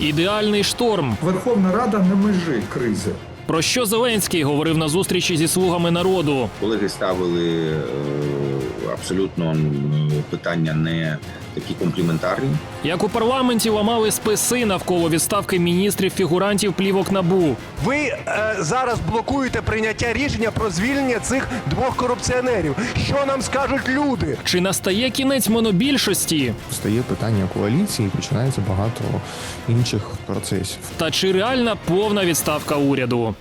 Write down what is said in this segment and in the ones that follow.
Ідеальний шторм. Верховна Рада на межі кризи. Про що Зеленський говорив на зустрічі зі слугами народу? Колеги ставили е, абсолютно питання не такі компліментарні. Як у парламенті ламали списи навколо відставки міністрів фігурантів плівок набу. Ви е, зараз блокуєте прийняття рішення про звільнення цих двох корупціонерів. Що нам скажуть люди? Чи настає кінець монобільшості? Стає питання коаліції, і починається багато інших процесів. Та чи реальна повна відставка уряду?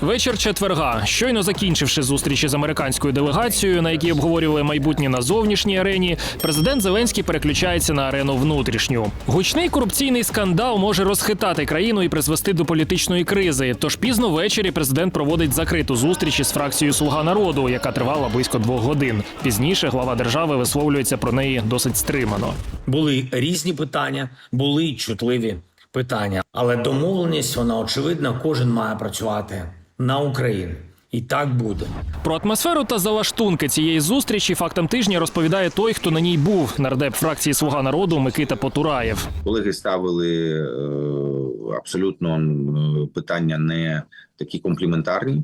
Вечір четверга, щойно закінчивши зустрічі з американською делегацією, на якій обговорювали майбутнє на зовнішній арені, президент Зеленський переключається на арену внутрішню. Гучний корупційний скандал може розхитати країну і призвести до політичної кризи. Тож пізно ввечері президент проводить закриту зустріч із фракцією Слуга народу, яка тривала близько двох годин. Пізніше глава держави висловлюється про неї досить стримано. Були різні питання, були чутливі питання, але домовленість вона очевидна. Кожен має працювати на Україну, і так буде. Про атмосферу та залаштунки цієї зустрічі Фактом тижня розповідає той, хто на ній був нардеп фракції Слуга народу Микита Потураєв. Колеги ставили е, абсолютно питання не такі компліментарні.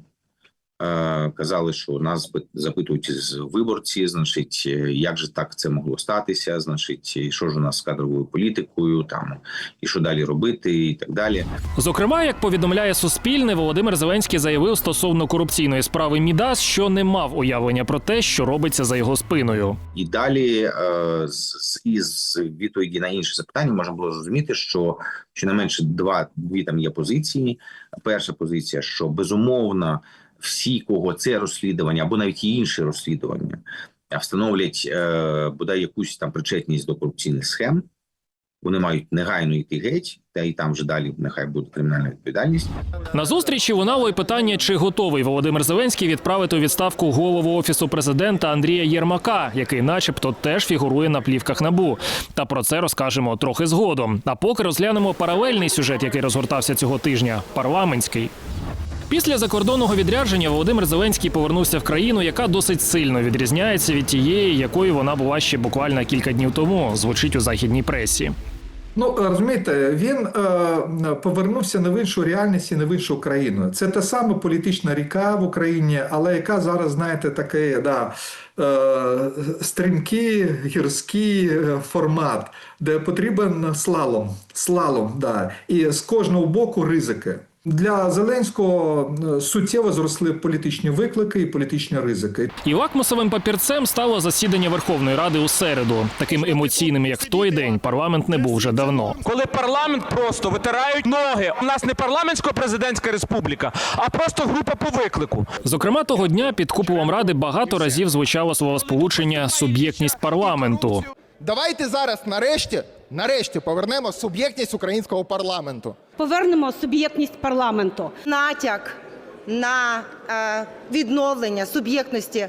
Казали, що нас запит- запитують з виборці, значить, е, як же так це могло статися? Значить, і що ж у нас з кадровою політикою, там і що далі робити, і так далі. Зокрема, як повідомляє Суспільне, Володимир Зеленський заявив стосовно корупційної справи Мідас, що не мав уявлення про те, що робиться за його спиною. І далі е, з, з із відповіді на інші запитання можна було зрозуміти, що щонайменше два дві там є позиції. Перша позиція, що безумовно всі, кого це розслідування або навіть і інші розслідування е, встановлять е, бодай якусь там причетність до корупційних схем. Вони мають негайно йти геть, та і там вже далі нехай буде кримінальна відповідальність. На зустрічі лунало й питання, чи готовий Володимир Зеленський відправити у відставку голову офісу президента Андрія Єрмака, який, начебто, теж фігурує на плівках набу. Та про це розкажемо трохи згодом. А поки розглянемо паралельний сюжет, який розгортався цього тижня парламентський. Після закордонного відрядження Володимир Зеленський повернувся в країну, яка досить сильно відрізняється від тієї, якою вона була ще буквально кілька днів тому. Звучить у західній пресі. Ну розумієте, він е, повернувся не в іншу реальність і не в іншу країну. Це та сама політична ріка в Україні, але яка зараз, знаєте, такий да, е, стрімкий гірський е, формат, де потрібен слалом. Слалом, да. І з кожного боку ризики. Для Зеленського е, суттєво зросли політичні виклики і політичні ризики. І лакмусовим папірцем стало засідання Верховної Ради у середу. Таким емоційним, як в той день, парламент не був вже давно. Коли парламент просто витирають ноги. У нас не парламентсько-президентська республіка, а просто група по виклику. Зокрема, того дня під куполом ради багато разів звучало словосполучення суб'єктність парламенту. Давайте зараз нарешті, нарешті повернемо суб'єктність українського парламенту. Повернемо суб'єктність парламенту. натяк на е, відновлення суб'єктності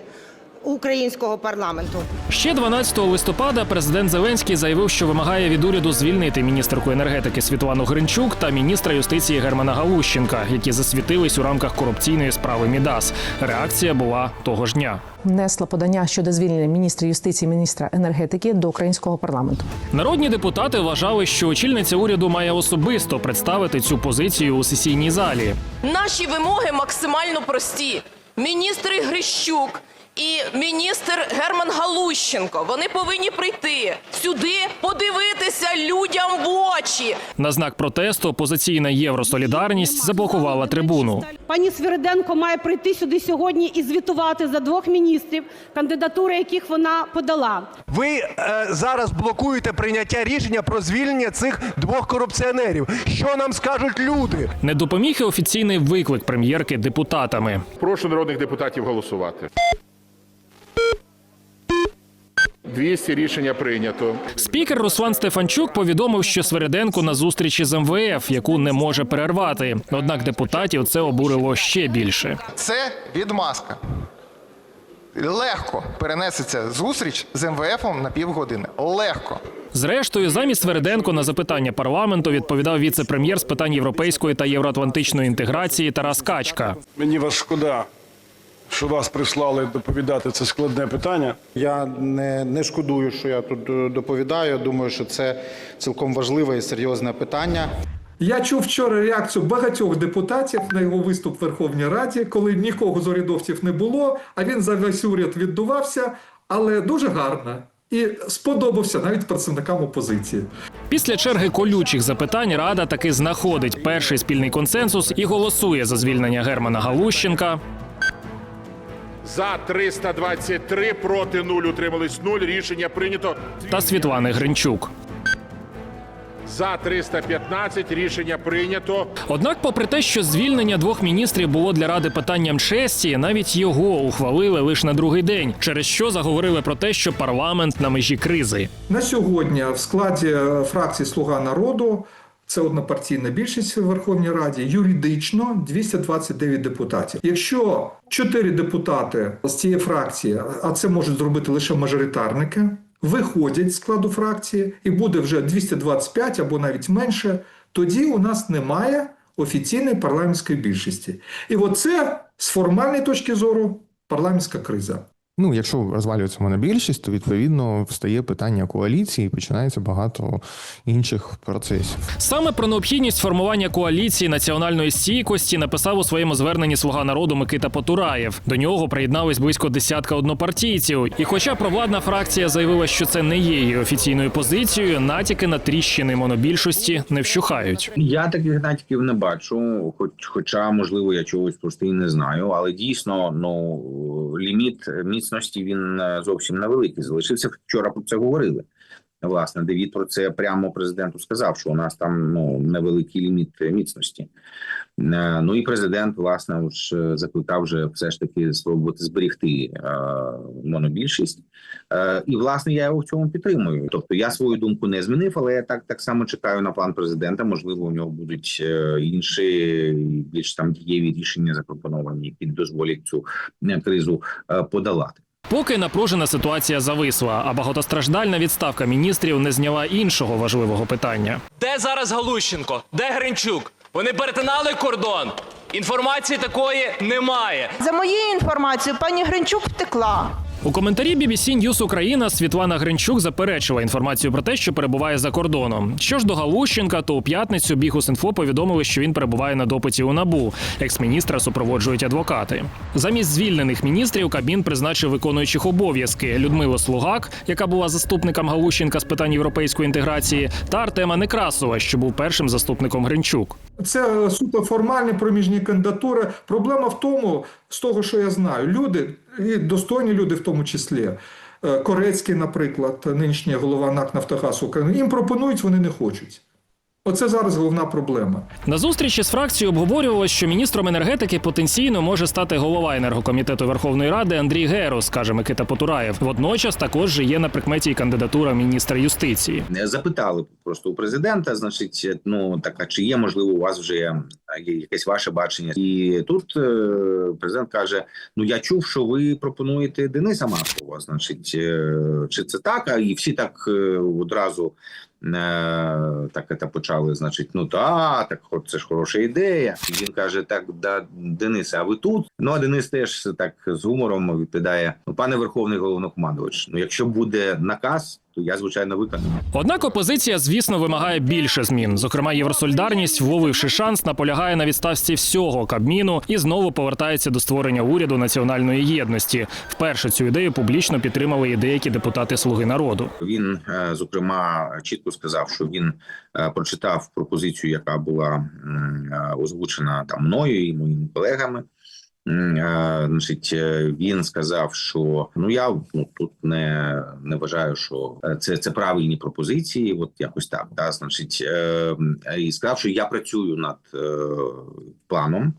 українського парламенту. Ще 12 листопада президент Зеленський заявив, що вимагає від уряду звільнити міністерку енергетики Світлану Гринчук та міністра юстиції Германа Галущенка, які засвітились у рамках корупційної справи Мідас. Реакція була того ж дня. внесла подання щодо звільнення міністра юстиції, міністра енергетики до українського парламенту. Народні депутати вважали, що очільниця уряду має особисто представити цю позицію у сесійній залі. Наші вимоги максимально прості. Міністр Грищук і міністр Герман Галущенко. Вони повинні прийти сюди, подивитися людям в очі. На знак протесту опозиційна Євросолідарність заблокувала трибуну. Пані Свириденко має прийти сюди сьогодні і звітувати за двох міністрів, кандидатури яких вона подала. Ви е, зараз блокуєте прийняття рішення про звільнення цих двох корупціонерів. Що нам скажуть люди? Не допоміг і офіційний виклик прем'єрки депутатами. Прошу народних депутатів голосувати. 200 рішення прийнято. Спікер Руслан Стефанчук повідомив, що Свериденко на зустрічі з МВФ, яку не може перервати. Однак депутатів це обурило ще більше. Це відмазка. Легко перенесеться зустріч з МВФом на півгодини. Легко. Зрештою, замість Свериденко на запитання парламенту відповідав віце-прем'єр з питань європейської та євроатлантичної інтеграції Тарас Качка. Мені вас шкода, що вас прислали доповідати це складне питання. Я не, не шкодую, що я тут е, доповідаю. Думаю, що це цілком важливе і серйозне питання. Я чув вчора реакцію багатьох депутатів на його виступ в Верховній Раді, коли нікого з урядовців не було, а він за весь уряд віддувався, але дуже гарно. І сподобався навіть представникам опозиції. Після черги колючих запитань Рада таки знаходить перший спільний консенсус і голосує за звільнення Германа Галущенка. За 323, проти 0, утримались 0. Рішення прийнято. та Світлани Гринчук. За 315, рішення прийнято. Однак, попри те, що звільнення двох міністрів було для ради питанням честі, навіть його ухвалили лише на другий день, через що заговорили про те, що парламент на межі кризи. На сьогодні в складі фракції Слуга народу це однопартійна більшість в Верховній Раді. Юридично 229 депутатів. Якщо 4 депутати з цієї фракції, а це можуть зробити лише мажоритарники, виходять з складу фракції, і буде вже 225 або навіть менше, тоді у нас немає офіційної парламентської більшості. І оце з формальної точки зору парламентська криза. Ну, якщо розвалюється монобільшість, то відповідно встає питання коаліції, і починається багато інших процесів. Саме про необхідність формування коаліції національної стійкості написав у своєму зверненні Слуга народу Микита Потураєв. До нього приєднались близько десятка однопартійців. І, хоча провладна фракція заявила, що це не є її офіційною позицією, натяки на тріщини монобільшості не вщухають. Я таких натяків не бачу, хоч, хоча, можливо, я чогось просто і не знаю. Але дійсно, ну ліміт міцності він е, зовсім невеликий. Залишився вчора про це говорили. Власне, Девід про це прямо президенту сказав, що у нас там ну невеликий ліміт міцності. Е, Ну і президент власне ж е, закликав вже все ж таки спробувати зберегти е, монобільшість. І власне я його в цьому підтримую. Тобто я свою думку не змінив, але я так так само чекаю на план президента. Можливо, у нього будуть інші більш там дієві рішення запропоновані, які дозволять цю кризу подолати. Поки напружена ситуація зависла, а багатостраждальна відставка міністрів не зняла іншого важливого питання. Де зараз Галущенко? Де Гринчук? Вони перетинали кордон. Інформації такої немає. За моєю інформацією, пані Гринчук втекла. У коментарі BBC News Україна Світлана Гринчук заперечила інформацію про те, що перебуває за кордоном. Що ж до Галущенка, то у п'ятницю Бігус.Інфо повідомили, що він перебуває на допиті у набу. Екс-міністра супроводжують адвокати. Замість звільнених міністрів Кабмін призначив виконуючих обов'язки Людмилу Слугак, яка була заступником Галущенка з питань європейської інтеграції, та Артема Некрасова, що був першим заступником Гринчук. Це суто формальні проміжні кандидатури. Проблема в тому, з того, що я знаю, люди і достойні люди, в тому числі. е, Корецький, наприклад, нинішній голова НАК Нафтогаз України, їм пропонують, вони не хочуть. Оце зараз головна проблема. На зустрічі з фракцією обговорювалось, що міністром енергетики потенційно може стати голова енергокомітету Верховної Ради Андрій Герус, каже Микита Потураєв. Водночас також же є на прикметі і кандидатура міністра юстиції. Не запитали просто у президента. Значить, ну так а чи є можливо у вас вже є якесь ваше бачення? І тут е, президент каже: Ну я чув, що ви пропонуєте Дениса Маслова. Значить, е, чи це так? А і всі так е, одразу. Так це почали, значить, ну та так, це ж хороша ідея. І він каже: Так, да, Денисе, а ви тут? Ну а Денис теж так з гумором відповідає: Ну, пане Верховний головнокомандувач, ну якщо буде наказ, то я звичайно виконую. Однак опозиція, звісно, вимагає більше змін. Зокрема, Євросолідарність, вловивши шанс, наполягає на відставці всього Кабміну і знову повертається до створення уряду національної єдності. Вперше цю ідею публічно підтримали і деякі депутати Слуги народу. Він е, зокрема чітко сказав, що він е, прочитав пропозицію, яка була е, озвучена там мною і моїми колегами. Значить, е, він сказав, що ну я ну тут не, не вважаю, що е, це, це правильні пропозиції. От якось так. Да, значить, е, і сказав, що я працюю над планом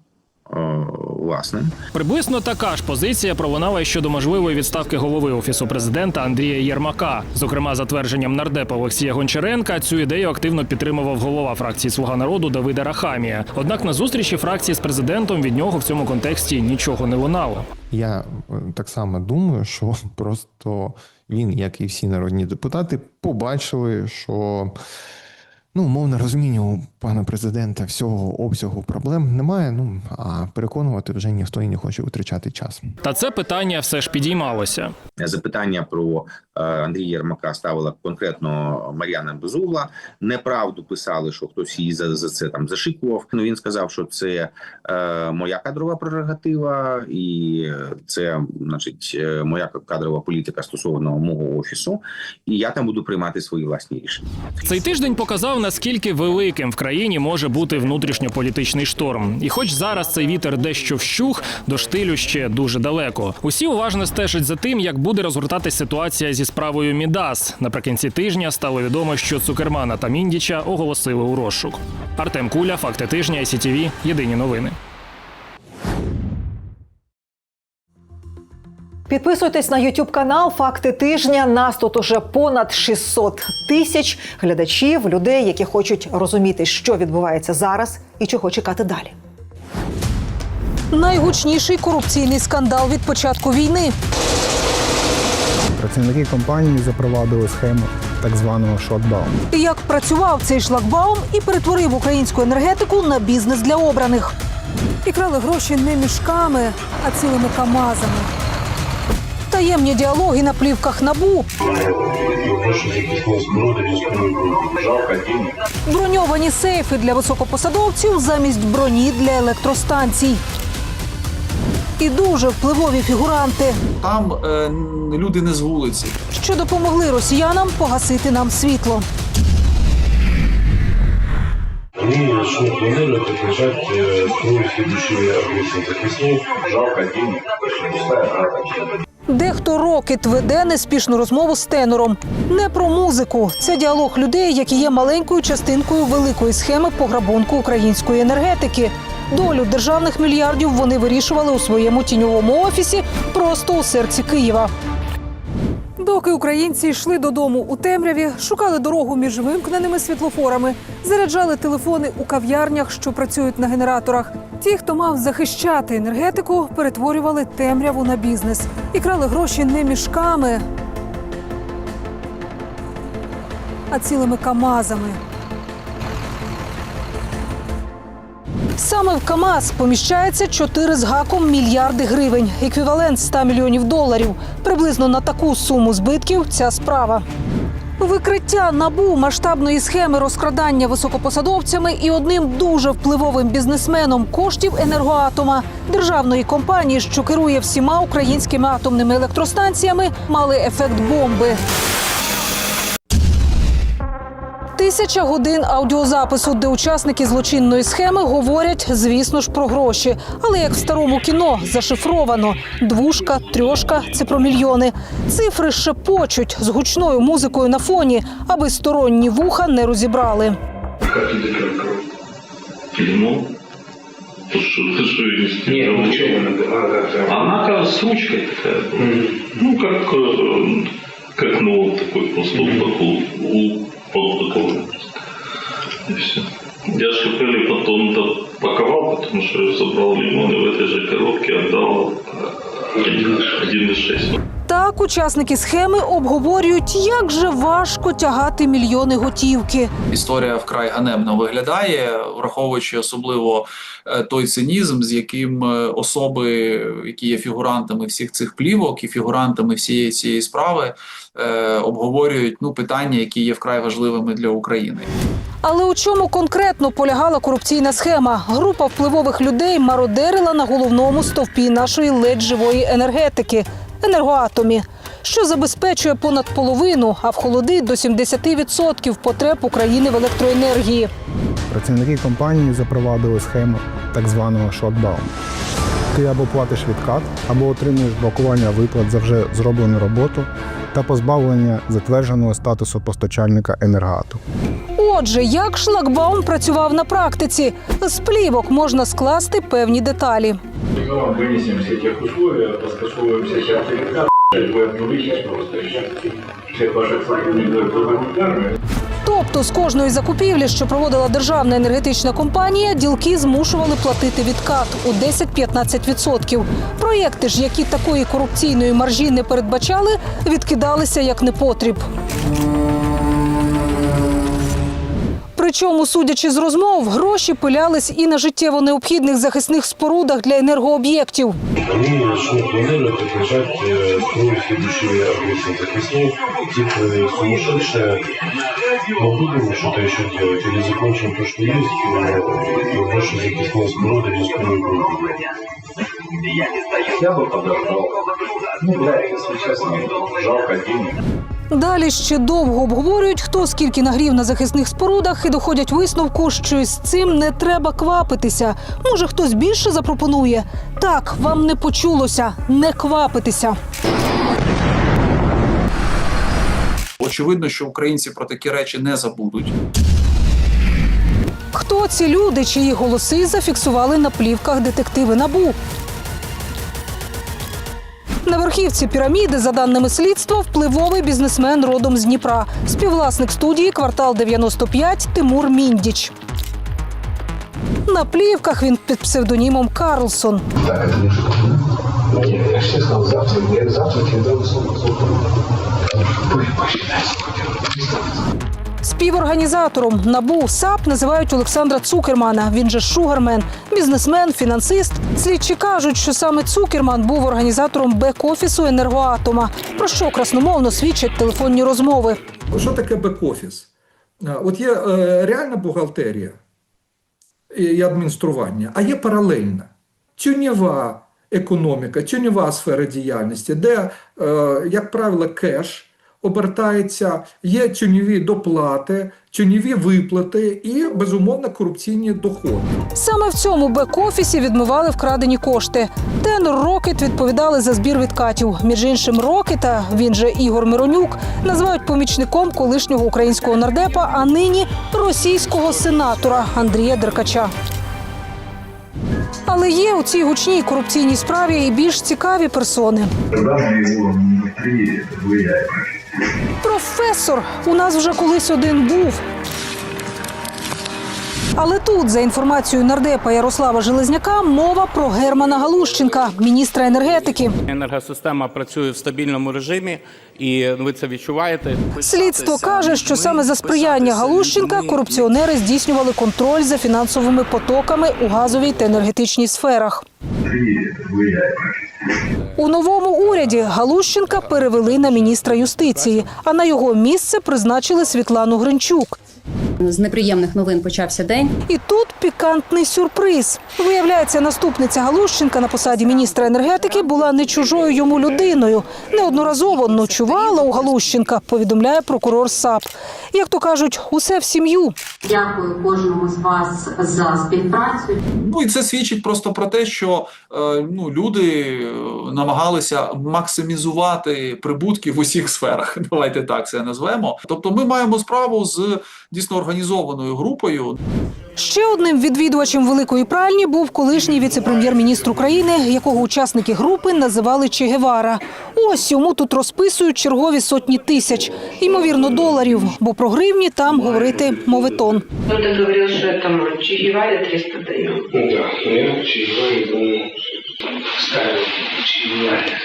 власним. Приблизно така ж позиція пролунала щодо можливої відставки голови офісу президента Андрія Єрмака. Зокрема, за твердженням нардепа Олексія Гончаренка, цю ідею активно підтримував голова фракції Слуга народу Давида Рахамія. Однак на зустрічі фракції з президентом від нього в цьому контексті нічого не лунало. Я е, так само думаю, що просто він, як і всі народні депутати, побачили, що Ну, умовно розуміння у пана президента всього обсягу проблем немає. Ну а переконувати вже ніхто і не хоче витрачати час. Та це питання все ж підіймалося. Запитання про е, Андрія Єрмака ставила конкретно Мар'яна Безугла. Неправду писали, що хтось її за, за це там зашикував. Ну він сказав, що це е, моя кадрова прерогатива, і це, значить, е, моя кадрова політика стосовно мого офісу, і я там буду приймати свої власні рішення. Цей тиждень показав, наскільки великим в країні може бути внутрішньополітичний шторм. І хоч зараз цей вітер дещо вщух, до штилю ще дуже далеко. Усі уважно стежать за тим, як буде розгортатися ситуація зі справою Мідас. Наприкінці тижня стало відомо, що Цукермана та Міндіча оголосили у розшук. Артем Куля, факти тижня, СІТІВІ, Єдині новини. Підписуйтесь на YouTube канал Факти тижня. Нас тут уже понад 600 тисяч глядачів, людей, які хочуть розуміти, що відбувається зараз і чого чекати далі. Найгучніший корупційний скандал від початку війни. Працівники компанії запровадили схему так званого шотбауму. Як працював цей шлагбаум і перетворив українську енергетику на бізнес для обраних. І крали гроші не мішками, а цілими камазами. Таємні діалоги на плівках набу. Броньовані сейфи для високопосадовців замість броні для електростанцій. І дуже впливові фігуранти, Там е, люди не з вулиці. що допомогли росіянам погасити нам світло. Они начнут планировать отражать э, строить следующие агрессии захисников. Жалко денег, пустая трата. Дехто роки веде неспішну розмову з тенором. Не про музику. Це діалог людей, які є маленькою частинкою великої схеми пограбунку української енергетики. Долю державних мільярдів вони вирішували у своєму тіньовому офісі просто у серці Києва. Доки українці йшли додому у темряві, шукали дорогу між вимкненими світлофорами, заряджали телефони у кав'ярнях, що працюють на генераторах. Ті, хто мав захищати енергетику, перетворювали темряву на бізнес і крали гроші не мішками, а цілими камазами. Саме в КАМАЗ поміщається 4 з гаком мільярди гривень, еквівалент 100 мільйонів доларів. Приблизно на таку суму збитків ця справа. Викриття набу масштабної схеми розкрадання високопосадовцями і одним дуже впливовим бізнесменом коштів енергоатома державної компанії, що керує всіма українськими атомними електростанціями, мали ефект бомби. Тисяча годин аудіозапису, де учасники злочинної схеми говорять, звісно ж, про гроші. Але як в старому кіно зашифровано: двушка, трьошка це про мільйони. Цифри шепочуть з гучною музикою на фоні, аби сторонні вуха не розібрали. Как тебе как письмо? Ты что, ты что, не стрелял? Нет, ничего не Она как с ручкой такая была. Ну, как, э, как ну, вот такой просто вот такой, у- под такого. И все. Я шипели потом допаковал, потому что я забрал лимоны в этой же коробке, отдал э, 1,6. Так, учасники схеми обговорюють, як же важко тягати мільйони готівки. Історія вкрай ганебно виглядає, враховуючи особливо е, той цинізм, з яким е, особи, які є фігурантами всіх цих плівок і фігурантами всієї цієї справи, е, обговорюють ну питання, які є вкрай важливими для України. Але у чому конкретно полягала корупційна схема? Група впливових людей мародерила на головному стовпі нашої ледь живої енергетики енергоатомі, що забезпечує понад половину, а в холоди до 70% потреб України в електроенергії. Працівники компанії запровадили схему так званого шотбауму. Ти або платиш відкат, або отримуєш блокування виплат за вже зроблену роботу та позбавлення затвердженого статусу постачальника енергоату. Отже, як шлагбаум працював на практиці? З плівок можна скласти певні деталі. Мы вам вынесем все тех условия, поскасовываем все сертификаты, вы обнулитесь просто и все. Всех ваших сотрудников гуманитарных. Тобто з кожної закупівлі, що проводила державна енергетична компанія, ділки змушували платити відкат у 10-15%. Проєкти ж, які такої корупційної маржі не передбачали, відкидалися як непотріб. Причому, судячи з розмов, гроші пилялись і на життєво необхідних захисних спорудах для енергооб'єктів. Они начнут планировать держать э, строить следующие объекты захисные, типа сумасшедшие. Мы будем что-то еще делать или закончим то, что есть, э, и больше захисные споруды рискуем не будем. Я бы подождал. Ну, да, если честно, жалко денег. Далі ще довго обговорюють, хто скільки нагрів на захисних спорудах, і доходять висновку, що з цим не треба квапитися. Може, хтось більше запропонує. Так, вам не почулося, не квапитися. Очевидно, що українці про такі речі не забудуть. Хто ці люди, чиї голоси зафіксували на плівках детективи набу? На верхівці піраміди, за даними слідства, впливовий бізнесмен родом з Дніпра, співвласник студії квартал 95 Тимур Міндіч. На плівках він під псевдонімом Карлсон. Я Співорганізатором набу САП називають Олександра Цукермана. Він же Шугармен, бізнесмен, фінансист. Слідчі кажуть, що саме Цукерман був організатором бек-офісу енергоатома, про що красномовно свідчать телефонні розмови. Що таке бек-офіс? От є е, реальна бухгалтерія і адміністрування, а є паралельна тюнєва економіка, тюнєва сфера діяльності, де, е, як правило, кеш обертається, є тюньові доплати, тюньові виплати і, безумовно, корупційні доходи. Саме в цьому бек-офісі відмивали вкрадені кошти. Тенор Рокет відповідали за збір відкатів. Між іншим, Рокета, він же Ігор Миронюк, називають помічником колишнього українського нардепа, а нині російського сенатора Андрія Деркача. Але є у цій гучній корупційній справі і більш цікаві персони. Даже его внутри влияет. Професор у нас вже колись один був. Але тут, за інформацією нардепа Ярослава Железняка, мова про Германа Галущенка, міністра енергетики. Енергосистема працює в стабільному режимі, і ви це відчуваєте. Слідство каже, що саме за сприяння Галущенка корупціонери здійснювали контроль за фінансовими потоками у газовій та енергетичній сферах. У новому уряді Галущенка перевели на міністра юстиції, а на його місце призначили Світлану Гринчук. З неприємних новин почався день. І тут пікантний сюрприз. Виявляється, наступниця Галущенка на посаді міністра енергетики була не чужою йому людиною. Неодноразово ночувала у Галущенка, повідомляє прокурор САП. Як то кажуть, усе в сім'ю. Дякую кожному з вас за співпрацю. Ну і це свідчить просто про те, що е, ну, люди е, намагалися максимізувати прибутки в усіх сферах. Давайте так це назвемо. Тобто, ми маємо справу з дійсно організованою групою. Ще одним відвідувачем великої пральні був колишній віце-прем'єр-міністр України, якого учасники групи називали Че Гевара. Ось йому тут розписують чергові сотні тисяч, ймовірно, доларів, бо про гривні там говорити моветон. Ну, ти говорив, що там Че Геваре 300 даємо. Да, я Чаеваре ему ставил Чаеваре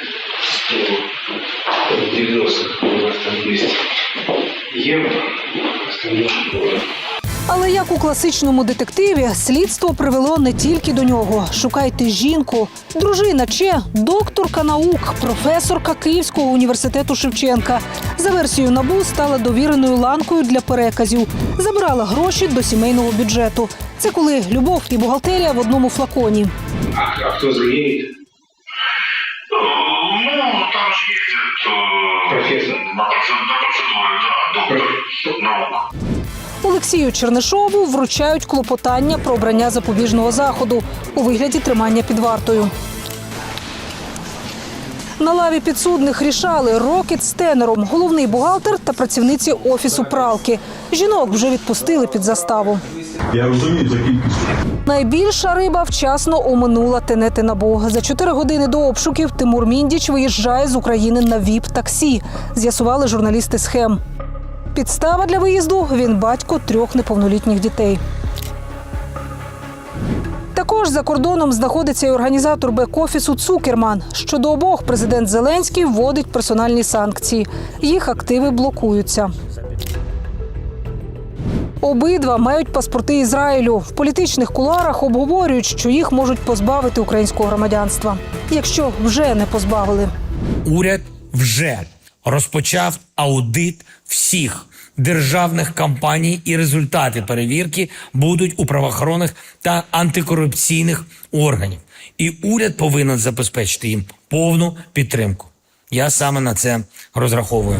190 у нас там 200 Але як у класичному детективі, слідство привело не тільки до нього. Шукайте жінку, дружина Че, докторка наук, професорка Київського університету Шевченка. За версією набу стала довіреною ланкою для переказів, забирала гроші до сімейного бюджету. Це коли любов і бухгалтерія в одному флаконі. А, а кто заедет? Олексію Чернишову вручають клопотання про обрання запобіжного заходу у вигляді тримання під вартою. На лаві підсудних рішали Рокет з тенером, головний бухгалтер та працівниці офісу пралки. Жінок вже відпустили під заставу. Я розумію за кількістю. Найбільша риба вчасно оминула тенети набу. За чотири години до обшуків Тимур Міндіч виїжджає з України на віп таксі. З'ясували журналісти схем. Підстава для виїзду він батько трьох неповнолітніх дітей. Також за кордоном знаходиться і організатор бек-офісу Цукерман. Щодо обох президент Зеленський вводить персональні санкції. Їх активи блокуються. Обидва мають паспорти Ізраїлю. В політичних куларах обговорюють, що їх можуть позбавити українського громадянства, якщо вже не позбавили. Уряд вже розпочав аудит всіх державних кампаній, і результати перевірки будуть у правоохоронних та антикорупційних органів. І уряд повинен забезпечити їм повну підтримку. Я саме на це розраховую.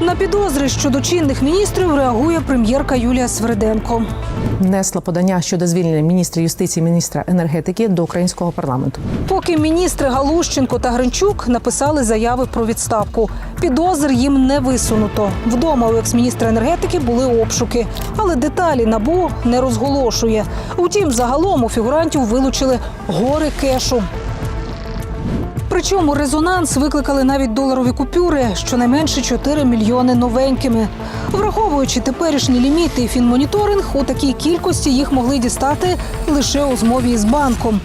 На підозри щодо чинних міністрів реагує прем'єрка Юлія Свериденко. внесла подання щодо звільнення міністра юстиції, міністра енергетики до українського парламенту. Поки міністри Галущенко та Гринчук написали заяви про відставку. Підозр їм не висунуто. Вдома у екс-міністра енергетики були обшуки, але деталі набу не розголошує. Утім, загалом у фігурантів вилучили гори кешу. Причому резонанс викликали навіть доларові купюри, щонайменше 4 мільйони новенькими. Враховуючи теперішні ліміти і фінмоніторинг, у такій кількості їх могли дістати лише у змові із банком.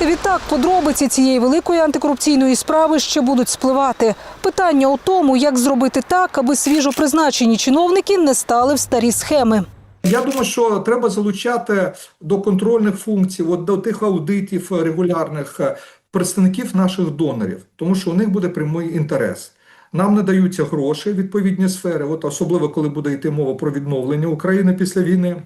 Відтак, подробиці цієї великої антикорупційної справи ще будуть спливати. Питання у тому, як зробити так, аби свіжо призначені чиновники не стали в старі схеми. Я думаю, що треба залучати до контрольних функцій, от до тих аудитів регулярних представників наших донорів, тому що у них буде прямий інтерес. Нам надаються гроші відповідні сфери, от особливо коли буде йти мова про відновлення України після війни.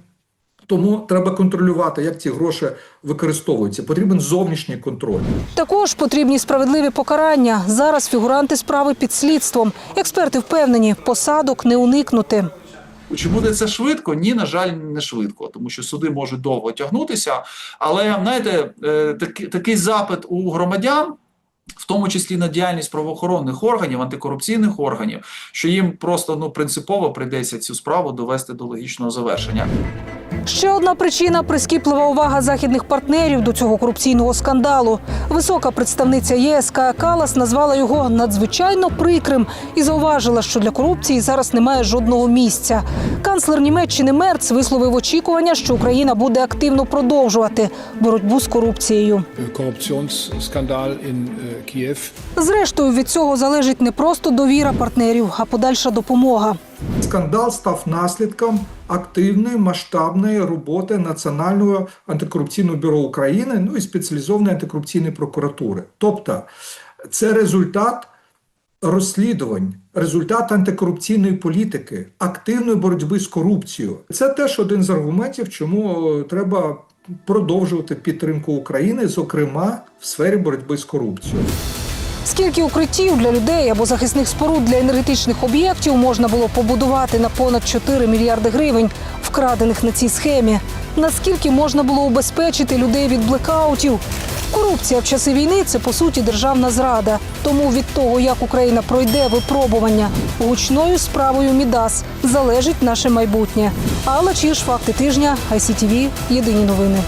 Тому треба контролювати, як ці гроші використовуються. Потрібен зовнішній контроль. Також потрібні справедливі покарання. Зараз фігуранти справи під слідством. Експерти впевнені, посадок не уникнути. Чи буде це швидко? Ні, на жаль, не швидко, тому що суди можуть довго тягнутися. Але знаєте, е, такий, такий запит у громадян. В тому числі на діяльність правоохоронних органів, антикорупційних органів, що їм просто ну принципово прийдеться цю справу довести до логічного завершення. Ще одна причина прискіплива увага західних партнерів до цього корупційного скандалу. Висока представниця ЄС Кая Калас назвала його надзвичайно прикрим і зауважила, що для корупції зараз немає жодного місця. Канцлер Німеччини Мерц висловив очікування, що Україна буде активно продовжувати боротьбу з корупцією. Korruptionsskandal in äh, Зрештою, від цього залежить не просто довіра партнерів, а подальша допомога. Скандал став наслідком активної масштабної роботи Національного антикорупційного бюро України, ну і спеціалізованої антикорупційної прокуратури. Тобто, це результат розслідувань, результат антикорупційної політики, активної боротьби з корупцією. Це теж один з аргументів, чому е, треба продовжувати підтримку України, зокрема в сфері боротьби з корупцією. Скільки укриттів для людей або захисних споруд для енергетичних об'єктів можна було побудувати на понад 4 мільярди гривень, вкрадених на цій схемі? Наскільки можна було убезпечити людей від блекаутів? Корупція в часи війни це по суті державна зрада. Тому від того, як Україна пройде випробування гучною справою Мідас, залежить наше майбутнє. Алла Чіш, факти тижня, ICTV, єдині новини.